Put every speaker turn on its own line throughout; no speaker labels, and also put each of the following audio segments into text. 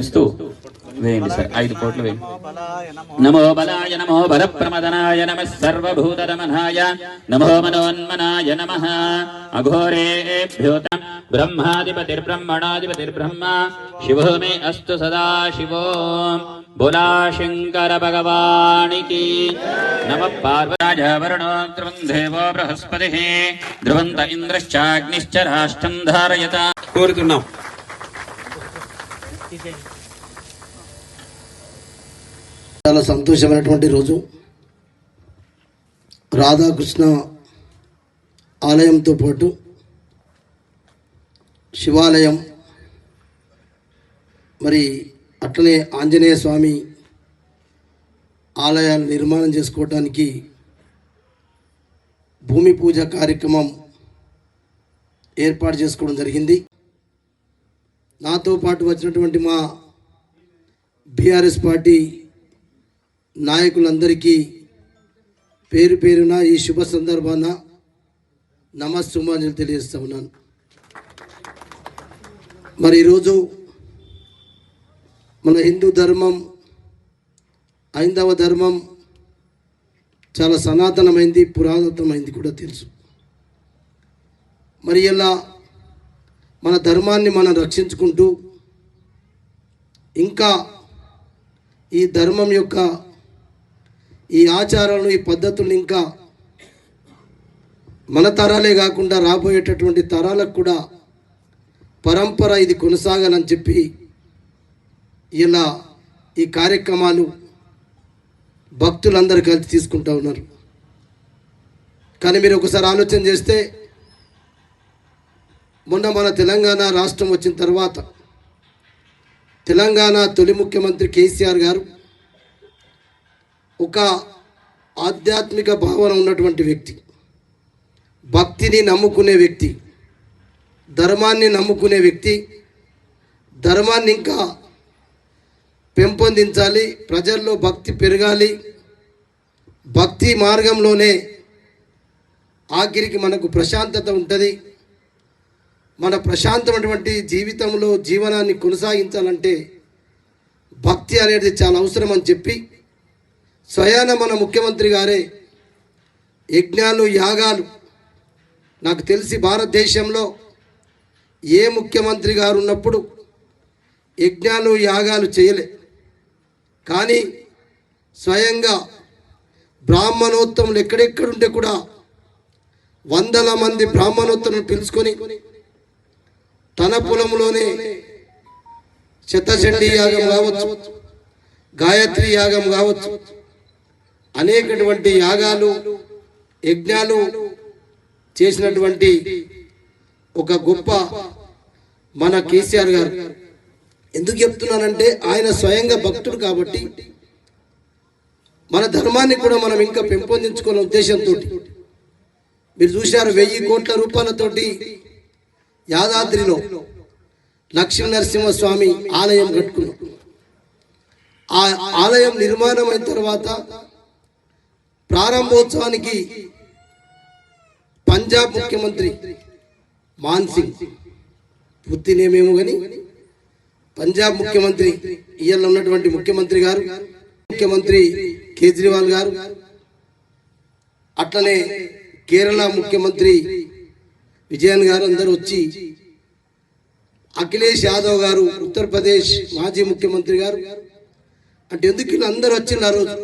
తలుస్తూ వేయండి సార్. ఐదు కోట్లు వేయండి. నమో బలాయ నమో బలప్రమదనాయ నమ సర్వభూతదమనాయ నమో మనోన్మనాయ నమ అఘోరేభ్యోత బ్రహ్మాధిపతిర్బ్రహ్మణాధిపతిర్బ్రహ్మ శివో మే అస్తు సదా శివో. బోలా శంకర భగవానికి నమ పార్వరాజ వరుణో ధ్రువం దేవో బృహస్పతి. ధ్రువంత ఇంద్రశ్చాగ్నిశ్చ రాష్ట్రం ధారయత.
కోరుతున్నాం.
చాలా సంతోషమైనటువంటి రోజు. రాధాకృష్ణ ఆలయంతో పాటు శివాలయం మరి అట్లనే ఆంజనేయ స్వామి ఆలయాలు నిర్మాణం చేసుకోవటానికి భూమి పూజ కార్యక్రమం ఏర్పాటు చేసుకోవడం జరిగింది. నాతో పాటు వచ్చినటువంటి మా బీఆర్ఎస్ పార్టీ నాయకులందరికీ పేరు పేరున ఈ శుభ సందర్భాన నమస్సుమాంజలు తెలియజేస్తా ఉన్నాను. మరి ఈరోజు మన హిందూ ధర్మం హైందవ ధర్మం చాలా సనాతనమైంది పురాతనమైంది కూడా తెలుసు. మరి ఇలా మన ధర్మాన్ని మనం రక్షించుకుంటూ ఇంకా ఈ ధర్మం యొక్క ఈ ఆచారాలను ఈ పద్ధతులను ఇంకా మన తరాలే కాకుండా రాబోయేటటువంటి తరాలకు కూడా పరంపర ఇది కొనసాగాలని చెప్పి ఇలా ఈ కార్యక్రమాలు భక్తులందరూ కలిసి తీసుకుంటూ ఉన్నారు. కానీ మీరు ఒకసారి ఆలోచన చేస్తే మొన్న మన తెలంగాణ రాష్ట్రం వచ్చిన తర్వాత తెలంగాణ తొలి ముఖ్యమంత్రి కేసీఆర్ గారు ఒక ఆధ్యాత్మిక భావన ఉన్నటువంటి వ్యక్తి భక్తిని నమ్ముకునే వ్యక్తి ధర్మాన్ని నమ్ముకునే వ్యక్తి ధర్మాన్ని ఇంకా పెంపొందించాలి ప్రజల్లో భక్తి పెరగాలి భక్తి మార్గంలోనే ఆఖరికి మనకు ప్రశాంతత ఉంటుంది. మన ప్రశాంతమైనటువంటి జీవితంలో జీవనాన్ని కొనసాగించాలంటే భక్తి అనేది చాలా అవసరం అని చెప్పి స్వయాన మన ముఖ్యమంత్రి గారే యజ్ఞాలు యాగాలు నాకు తెలిసి భారతదేశంలో ఏ ముఖ్యమంత్రి గారు ఉన్నప్పుడు యజ్ఞాలు యాగాలు చేయలే. కానీ స్వయంగా బ్రాహ్మణోత్తములు ఎక్కడెక్కడుంటే కూడా వందల మంది బ్రాహ్మణోత్తములు పిలుచుకొని తన పొలంలోనే చెత్తచండి యాగం కావచ్చు గాయత్రి యాగం కావచ్చు అనేకటువంటి యాగాలు యజ్ఞాలు చేసినటువంటి ఒక గొప్ప మన కేసీఆర్ గారు. ఎందుకు చెప్తున్నానంటే ఆయన స్వయంగా భక్తుడు కాబట్టి మన ధర్మాన్ని కూడా మనం ఇంకా పెంపొందించుకునే ఉద్దేశంతో మీరు చూశారు వెయ్యి కోట్ల రూపాయలతోటి యాదాద్రిలో లక్ష్మీ నరసింహస్వామి ఆలయం కట్టుకున్నాం. ఆ ఆలయం నిర్మాణం అయిన తర్వాత ప్రారంభోత్సవానికి పంజాబ్ ముఖ్యమంత్రి మాన్సింగ్ పూర్తి నేమేమో కానీ పంజాబ్ ముఖ్యమంత్రి ఇవాళ ఉన్నటువంటి ముఖ్యమంత్రి గారు ముఖ్యమంత్రి కేజ్రీవాల్ గారు అట్లనే కేరళ ముఖ్యమంత్రి విజయన్ గారు అందరూ వచ్చి అఖిలేష్ యాదవ్ గారు ఉత్తరప్రదేశ్ మాజీ ముఖ్యమంత్రి గారు అంటే ఎందుకు అందరు అందరూ వచ్చింది ఆ రోజు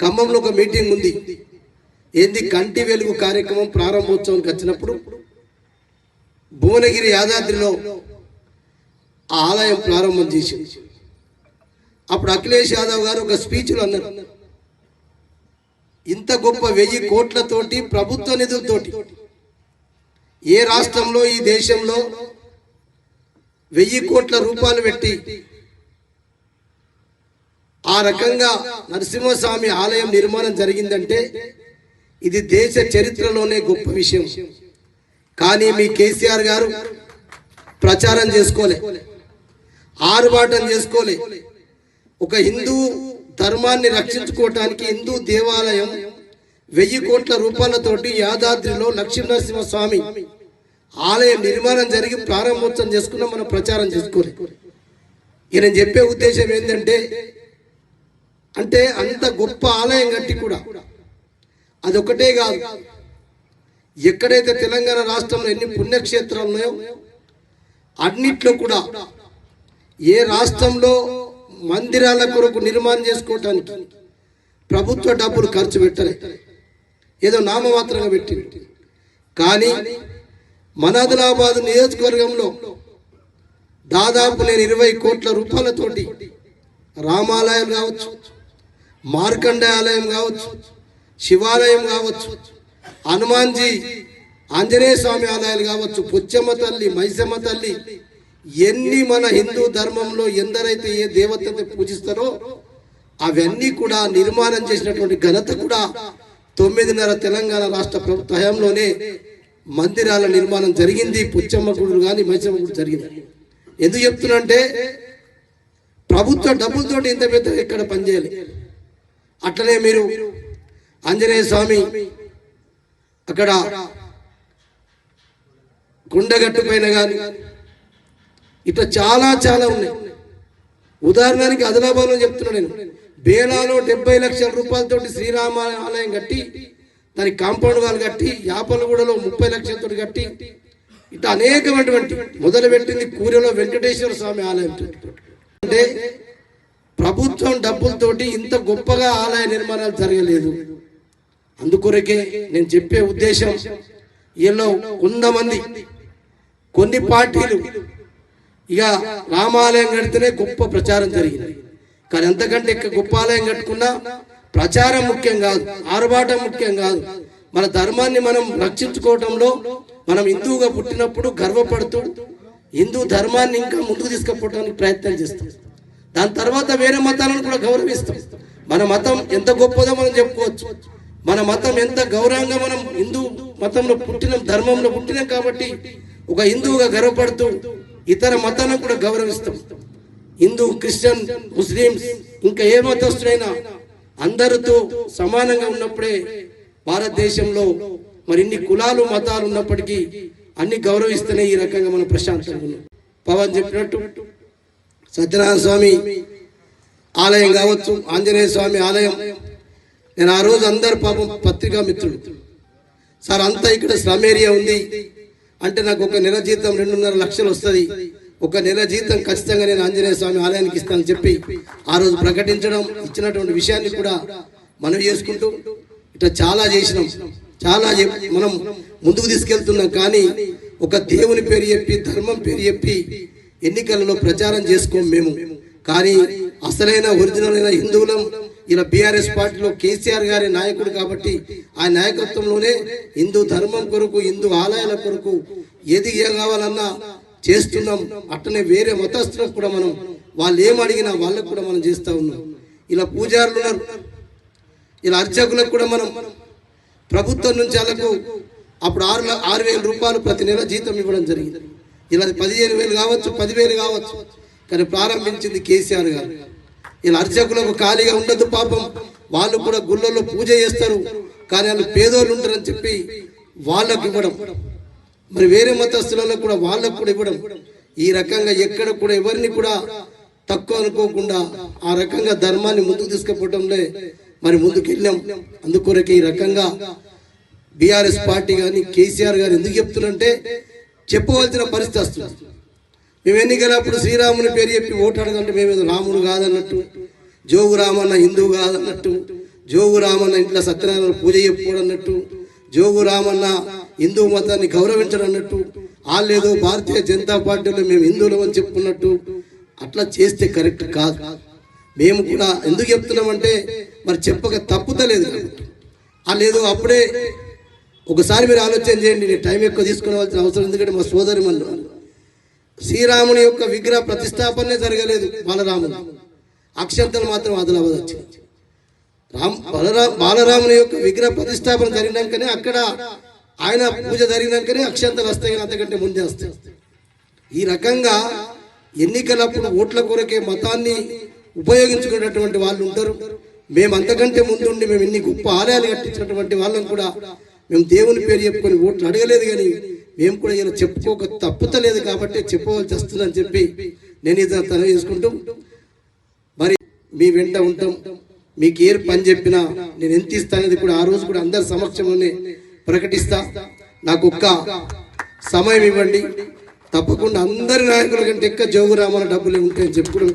ఖమ్మంలో ఒక మీటింగ్ ఉంది. ఏంది కంటి వెలుగు కార్యక్రమం ప్రారంభోత్సవానికి వచ్చినప్పుడు భువనగిరి యాదాద్రిలో ఆ ఆలయం ప్రారంభం చేసింది అప్పుడు అఖిలేష్ యాదవ్ గారు ఒక స్పీచ్లో అన్నారు. ఇంత గొప్ప వెయ్యి కోట్లతోటి ప్రభుత్వ నిధులతోటి ఏ రాష్ట్రంలో ఈ దేశంలో వెయ్యి కోట్ల రూపాయలు పెట్టి ఆ రకంగా నరసింహస్వామి ఆలయం నిర్మాణం జరిగిందంటే ఇది దేశ చరిత్రలోనే గొప్ప విషయం. కానీ మీ కేసీఆర్ గారు ప్రచారం చేసుకోలే ఆరుబాటం చేసుకోలే. ఒక హిందూ ధర్మాన్ని రక్షించుకోవటానికి హిందూ దేవాలయం వెయ్యి కోట్ల రూపాయలతోటి యాదాద్రిలో లక్ష్మీనరసింహ స్వామి ఆలయం నిర్మాణం జరిగి ప్రారంభోత్సవం చేసుకున్న మనం ప్రచారం చేసుకోలే ఈయన నేను చెప్పే ఉద్దేశం ఏంటంటే అంటే అంత గొప్ప ఆలయం కట్టి కూడా అదొకటే కాదు. ఎక్కడైతే తెలంగాణ రాష్ట్రంలో ఎన్ని పుణ్యక్షేత్రాలు ఉన్నాయో అన్నిట్లో కూడా ఏ రాష్ట్రంలో మందిరాల కొరకు నిర్మాణం చేసుకోవటానికి ప్రభుత్వ డబ్బులు ఖర్చు పెట్టలేదు. ఏదో నామమాత్రంగా పెట్టింది. కానీ మన ఆదిలాబాద్ నియోజకవర్గంలో దాదాపు నేను ఇరవై కోట్ల రూపాయలతోటి రామాలయం కావచ్చు మార్కండాలయం కావచ్చు శివాలయం కావచ్చు హనుమాన్జీ ఆంజనేయ స్వామి ఆలయాలు కావచ్చు పుచ్చమ్మ తల్లి మైసమ్మ తల్లి ఎన్ని మన హిందూ ధర్మంలో ఎందరైతే ఏ దేవతను పూజిస్తారో అవన్నీ కూడా నిర్మాణం చేసినటువంటి ఘనత కూడా తొమ్మిదిన్నర తెలంగాణ రాష్ట్ర ప్రభుత్వ హయాంలోనే మందిరాల నిర్మాణం జరిగింది. పుచ్చమ్మ గుడులు కానీ మైసమ్మ గుడి జరిగింది. ఎందుకు చెప్తున్నంటే ప్రభుత్వ డబ్బులతోటి ఇంత పెద్ద ఇక్కడ పనిచేయాలి అట్లనే మీరు ఆంజనేయ స్వామి అక్కడ గుండెగట్టు పైన కానీ ఇట్లా చాలా చాలా ఉన్నాయి. ఉదాహరణకి ఆదిలాబాద్లో చెప్తున్నా నేను. బేలాలో డెబ్బై లక్షల రూపాయలతోటి శ్రీరామ ఆలయం కట్టి దాని కాంపౌండ్ వాళ్ళు కట్టి యాపలగూడలో ముప్పై లక్షలతో కట్టి ఇట్లా అనేకమైనటువంటి మొదలు పెట్టింది కూరలో వెంకటేశ్వర స్వామి ఆలయం అంటే ప్రభుత్వం డబ్బులతోటి ఇంత గొప్పగా ఆలయ నిర్మాణాలు జరగలేదు. అందుకొరకే నేను చెప్పే ఉద్దేశం వీళ్ళు కొంతమంది కొన్ని పార్టీలు ఇక రామాలయం కడితేనే గొప్ప ప్రచారం జరిగింది. కానీ అంతకంటే ఎక్కువ గొప్ప ఆలయం కట్టుకున్నా ప్రచారం ముఖ్యం కాదు ఆరుబాటం ముఖ్యం కాదు. మన ధర్మాన్ని మనం రక్షించుకోవటంలో మనం హిందువుగా పుట్టినప్పుడు గర్వపడుతూ హిందూ ధర్మాన్ని ఇంకా ముందుకు తీసుకుపోవడానికి ప్రయత్నం చేస్తాం. దాని తర్వాత వేరే మతాలను కూడా గౌరవిస్తాం. మన మతం ఎంత గొప్పదో మనం చెప్పుకోవచ్చు. మన మతం ఎంత గౌరవంగా మనం హిందూ మతంలో పుట్టిన ధర్మంలో పుట్టినాం కాబట్టి ఒక హిందువుగా గర్వపడుతూ ఇతర మతాలను కూడా గౌరవిస్తాం. హిందూ క్రిస్టియన్ ముస్లిమ్స్ ఇంకా ఏ మతస్థుడైనా అందరితో సమానంగా ఉన్నప్పుడే భారతదేశంలో మరి ఇన్ని కులాలు మతాలు ఉన్నప్పటికీ అన్ని గౌరవిస్తేనే ఈ రకంగా మనం ప్రశాంతంగా ఉన్నాం. పవన్ చెప్పినట్టు సత్యనారాయణ స్వామి ఆలయం కావచ్చు ఆంజనేయ స్వామి ఆలయం. నేను ఆ రోజు అందరు పాపం పత్రికా మిత్రుడు. సార్ అంతా ఇక్కడ శ్రమ ఏరియా ఉంది. అంటే నాకు ఒక నెల జీతం రెండున్నర లక్షలు వస్తుంది. ఒక నెల జీతం ఖచ్చితంగా నేను ఆంజనేయ స్వామి ఆలయానికి ఇస్తానని చెప్పి ఆ రోజు ప్రకటించడం ఇచ్చినటువంటి విషయాన్ని కూడా మనం చేసుకుంటూ ఇట్లా చాలా చేసినాం. చాలా మనం ముందుకు తీసుకెళ్తున్నాం కానీ ఒక దేవుని పేరు చెప్పి ధర్మం పేరు చెప్పి ఎన్నికలలో ప్రచారం చేసుకోం మేము. కానీ అసలైన ఒరిజినల్ అయిన హిందువులం ఇలా బీఆర్ఎస్ పార్టీలో కేసీఆర్ గారి నాయకుడు కాబట్టి ఆ నాయకత్వంలోనే హిందూ ధర్మం కొరకు హిందూ ఆలయాల కొరకు ఏది ఏ కావాలన్నా చేస్తున్నాం. అట్లనే వేరే మతస్థులకు కూడా మనం వాళ్ళు ఏం అడిగినా వాళ్ళకు కూడా మనం చేస్తూ ఉన్నాం. ఇలా పూజారులు ఉన్నారు. ఇలా అర్చకులకు కూడా మనం ప్రభుత్వం నుంచి వాళ్ళకు అప్పుడు ఆరు ఆరు వేల రూపాయలు ప్రతి నెల జీతం ఇవ్వడం జరిగింది. ఇలా పదిహేను వేలు కావచ్చు పదివేలు కావచ్చు. కానీ ప్రారంభించింది కేసీఆర్ గారు. ఇలా అర్చకులకు ఖాళీగా ఉండదు పాపం. వాళ్ళు కూడా గుళ్ళల్లో పూజ చేస్తారు. కానీ వాళ్ళు పేదోళ్ళు ఉంటారని చెప్పి వాళ్ళకు ఇవ్వడం. మరి వేరే మతస్థులలో కూడా వాళ్ళకు కూడా ఇవ్వడం. ఈ రకంగా ఎక్కడ కూడా ఎవరిని కూడా తక్కువ అనుకోకుండా ఆ రకంగా ధర్మాన్ని ముందుకు తీసుకుపోవటంలో మరి ముందుకు వెళ్ళాం. అందుకొరకే ఈ రకంగా బీఆర్ఎస్ పార్టీ కానీ కేసీఆర్ గారు ఎందుకు చెప్తున్నారంటే చెప్పవలసిన పరిస్థితి వస్తుంది. మేము ఎన్నికలప్పుడు శ్రీరాముని పేరు చెప్పి ఓటు అడగంటే రాముడు కాదన్నట్టు జోగు రామన్న హిందువు కాదన్నట్టు జోగు రామన్న ఇంట్లో సత్యనారాయణ పూజ చెప్పుకోడన్నట్టు అన్నట్టు జోగు రామన్న హిందూ మతాన్ని గౌరవించడం అన్నట్టు వాళ్ళేదో భారతీయ జనతా పార్టీలో మేము హిందువులం అని చెప్పుకున్నట్టు అట్లా చేస్తే కరెక్ట్ కాదు. మేము కూడా ఎందుకు చెప్తున్నామంటే మరి చెప్పక తప్పుతలేదు లేదు వాళ్ళు ఏదో అప్పుడే ఒకసారి మీరు ఆలోచన చేయండి నేను టైం ఎక్కువ తీసుకోవాల్సిన అవసరం ఎందుకంటే మా సోదరి మన్ను శ్రీరాముని యొక్క విగ్రహ ప్రతిష్టాపనే జరగలేదు బాలరాముడు అక్షంతలు మాత్రం ఆదిలాబాద్ వచ్చింది. రామ్ బలరా బాలరాముని యొక్క విగ్రహ ప్రతిష్టాపన జరిగినాకనే అక్కడ ఆయన పూజ జరిగినాకనే అక్షంతలు వస్తాయి అంతకంటే ముందే వస్తాయి. ఈ రకంగా ఎన్నికలప్పుడు ఓట్ల కొరకే మతాన్ని ఉపయోగించుకునేటటువంటి వాళ్ళు ఉంటారు. మేము అంతకంటే ముందుండి మేము ఇన్ని గొప్ప ఆలయాలు కట్టించినటువంటి వాళ్ళం కూడా మేము దేవుని పేరు చెప్పుకొని ఓట్లు అడగలేదు కానీ మేము కూడా ఇలా చెప్పుకోక తప్పుతలేదు కాబట్టి చెప్పవలసి వస్తుందని చెప్పి నేను ఇది తెలియజేసుకుంటూ మరి మీ వెంట ఉంటాం. మీకు ఏ పని చెప్పినా నేను ఎంత ఇస్తానేది కూడా ఆ రోజు కూడా అందరి సమక్షంలోనే ప్రకటిస్తా. నాకు ఒక్క సమయం ఇవ్వండి. తప్పకుండా అందరి నాయకుల కంటే ఎక్కువ జోగురామన్న డబ్బులు ఉంటాయని చెప్పి కూడా